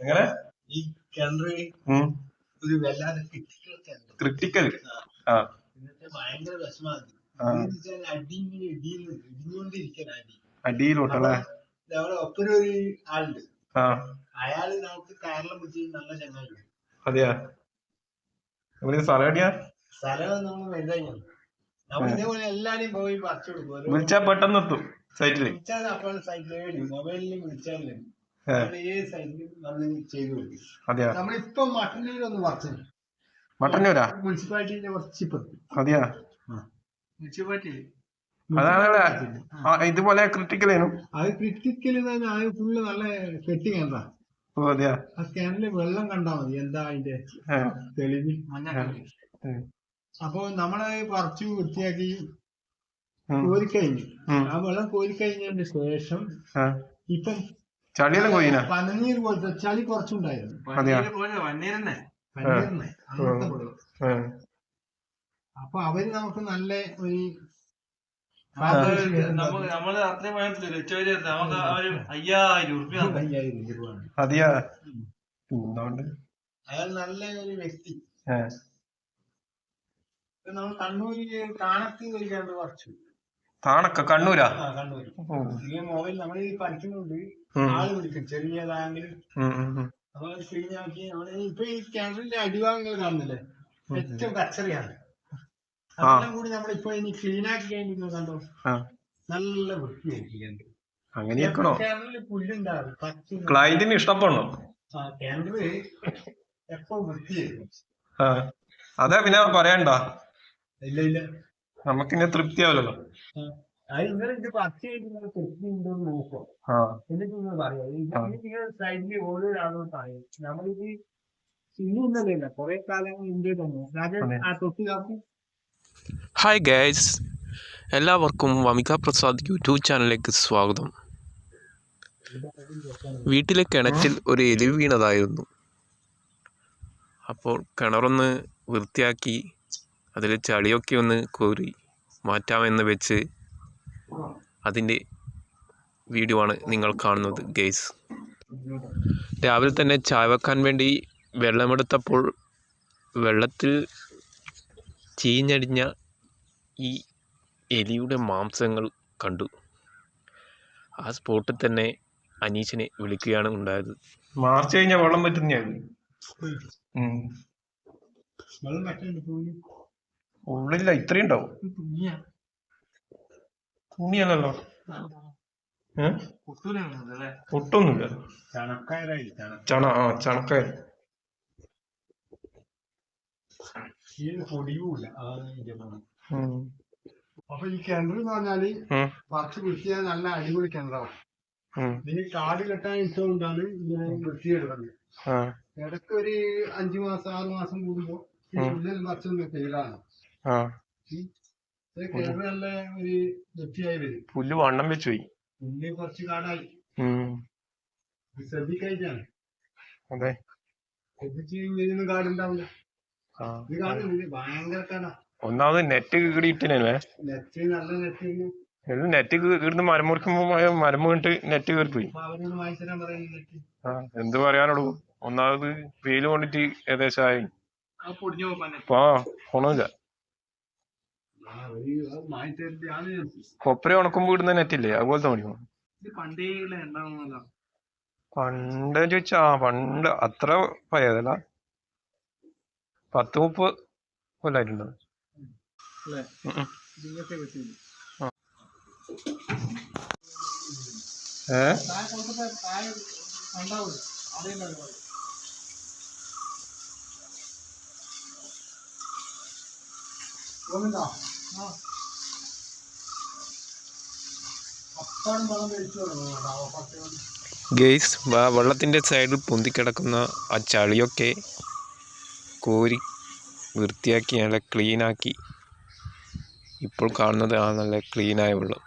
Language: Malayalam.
എങ്ങനെ? ഈ കിണറ് ഒരു വല്ലാതെ ക്രിട്ടിക്കൽ ആ. എന്നിട്ട് ഭയങ്കര വിഷമാണ് ആ. അടി ഇങ്ങനെ ഇടിയുന്നു ഇടിഞ്ഞുകൊണ്ടിരിക്കണം അടി. അടിയിലോട്ടല്ലേ? അവിടെ ഒപ്പരം ഒരു ആളുണ്ട്. അയാൾ നമുക്ക് കേരളം പിടിച്ച് നല്ല ചങ്ങായി അതെയാ? സ്ഥലം എവിടെയാ? സ്ഥലം നമ്മൾ വലുതായി നമ്മൾ ഇതേപോലെ എല്ലാരെയും പോയി പറിച്ചു കൊടുക്കും. വിളിച്ചാ പെട്ടെന്ന് എത്തും സൈറ്റിൽ വിളിച്ചാൽ അപ്പോൾ സൈറ്റിൽ മൊബൈലിൽ വിളിച്ചാൽ അതെയാ. നമ്മളിപ്പം മട്ടന്നൂരൊന്ന് മട്ടന്നൂരാ? മുനിസിപ്പാലിറ്റിന്റെ കുറച്ച് ഇപ്പുറത്ത്. അതെയാ? മുനിസിപ്പാലിറ്റി അതാണ് ഇതുപോലെ ക്രിട്ടിക്കൽ അത് ക്രിട്ടിക്കൽ തന്നെ അത് ഫുള്ള് നല്ല കെട്ടി കണ്ടാ ആ സ്കാനിൽ വെള്ളം കണ്ടാ മതി. എന്താ അതിന്റെ തെളിവ്? അപ്പൊ നമ്മളെ പറിച്ചു വൃത്തിയാക്കി കോരിക്കഴിഞ്ഞു. ആ വെള്ളം കോരിക്കഴിഞ്ഞതിന് ശേഷം. ഇപ്പം ചളിയെല്ലാം കൊയ്യനാ പനനീർ പോലത്തെ ചളി കുറച്ചുണ്ടായിരുന്നു. അപ്പൊ അവർ നമുക്ക് നല്ല ഒരു നമുക്ക് നമ്മൾ അത്രയും വേണ്ടത്തില്ല ഉച്ചവരെ നമുക്ക് ഒരു അയ്യായിരം ഉറുപ്പ്യ അയ്യായിരം രൂപയാണ് അതെയാ? എന്തുകൊണ്ട്? അയാൾ നല്ല ഒരു വ്യക്തി. നമ്മൾ കണ്ണൂരിൽ കാണത്ത് ഒരു കിണറ് പറിച്ചു. താണക്ക കണ്ണൂരാ? ആ കണ്ണൂര്. ഈ മൊബൈൽ നമ്മൾ ഈ പഠിക്കുന്നുണ്ട്. ആൾ വിളിക്കും ഉം. നമ്മൾ ക്ലീൻ ആക്കി നമ്മൾ ഇപ്പൊ ഈ കിണറിന്റെ അടിഭാഗങ്ങൾ കാണുന്നില്ലേ? ഏറ്റവും കച്ചറിയാണ് അതെല്ലാം കൂടി നമ്മളിപ്പോ ഇനി ക്ലീൻ ആക്കി കണ്ടോ? നല്ല വൃത്തിയാക്കി കിണറ്. അങ്ങനെ ഇരിക്കണോ കിണറിൽ പുല്ലുണ്ടാവും. പച്ച ക്ലയന്റിന് ഇഷ്ടപ്പെടണം. ആ കിണറ് എപ്പോ വൃത്തിയായിരിക്കും? ആ. അതെ പിന്നെ പറയണ്ട. ഇല്ല ഇല്ല. നമുക്കിന്നെ തൃപ്തിയാവില്ലല്ലോ. അത് നിങ്ങൾ ഇത് പച്ച കഴിഞ്ഞാൽ തെറ്റി ഉണ്ടോ എന്ന് നോക്കാം. ആ. എന്നിട്ട് നിങ്ങൾ പറയാം. നിങ്ങൾ സൈഡിൽ ഓരോ ആളുകൾ പറയും. നമ്മളിത് ഇന്നല്ല കുറെ കാലം ഇന്ത്യ തന്നെ. രാജൻ അതെ. ആ തൊട്ടി കാപ്പി ഹായ് ഗൈസ് എല്ലാവർക്കും വമിക പ്രസാദ് യൂട്യൂബ് ചാനലിലേക്ക് സ്വാഗതം. വീട്ടിലെ കിണറ്റിൽ ഒരു എലി വീണതായിരുന്നു. അപ്പോൾ കിണറൊന്ന് വൃത്തിയാക്കി അതിൽ ചളിയൊക്കെ ഒന്ന് കോരി മാറ്റാമെന്ന് വെച്ച് അതിന്റെ വീഡിയോ ആണ് നിങ്ങൾ കാണുന്നത് ഗെയ്സ് രാവിലെ തന്നെ ചായ വെക്കാൻ വേണ്ടി വെള്ളമെടുത്തപ്പോൾ വെള്ളത്തിൽ ചീഞ്ഞടിഞ്ഞ ഈ എലിയുടെ മാംസങ്ങൾ കണ്ടു. ആ സ്പോട്ടിൽ തന്നെ അനീഷിനെ വിളിക്കുകയാണ് ഉണ്ടായത്. മാർച്ച് കഴിഞ്ഞാൽ വെള്ളം പറ്റുന്നതായിരുന്നു ഉള്ളില്ല ഇത്രയും ഉണ്ടാവും. തുണിയല്ലല്ലോ. ഒട്ടൊന്നുമില്ല ചണ. ആ ചണക്കായ. അപ്പൊ ഈ കിണർ എന്ന് പറഞ്ഞാൽ പറിച്ച് വൃത്തിയാൻ നല്ല അടിപൊളി കിണറാവും ഇതിന് കാട് കെട്ടാൻ ഇഷ്ടമുണ്ടാണ് ഇങ്ങനെ വൃത്തിയെടുക്കുന്നത് ഇടയ്ക്ക് ഒരു അഞ്ചു മാസം ആറു മാസം കൂടുമ്പോ പറിച്ചൊന്ന് ചെയ്യലാണ് പുല്ല്. വണ്ണം വെച്ച് പോയി. അതെ. ഒന്നാമത് നെറ്റ് കീടിയിട്ടേ നെറ്റ് കീടുന്ന മരം മുറിക്കുമ്പോ മരം വീണിട്ട് നെറ്റ് കീറിപ്പോയി. ആ എന്ത് പറയാനുള്ളൂ? ഒന്നാമത് വെയിൽ കൊണ്ടിട്ട് ഏകദേശം ആയി. ആ പൊടിഞ്ഞു പോകാൻ അപ്പൊ ആ ഗുണമില്ല ആ ഒരു അത് വാങ്ങിച്ചു തരുന്നതാണ് കൊപ്പര ഉണക്കുമ്പോ ഇടുന്ന നെറ്റില്ലേ? അതുപോലത്തെ ഇത് പണ്ടേ ചോദിച്ചാ ആ പണ്ട് അത്ര പഴയതല്ല. പത്ത് മുപ്പത് കൊല്ലായിട്ടുണ്ട്? ഏ? താഴെ ഗെയ്സ് വെള്ളത്തിന്റെ സൈഡിൽ പൊന്തിക്കിടക്കുന്ന ആ ചളിയൊക്കെ കോരി വൃത്തിയാക്കി നല്ല ക്ലീനാക്കി ഇപ്പോൾ കാണുന്നത് ആ നല്ല ക്ലീനായ വെള്ളം.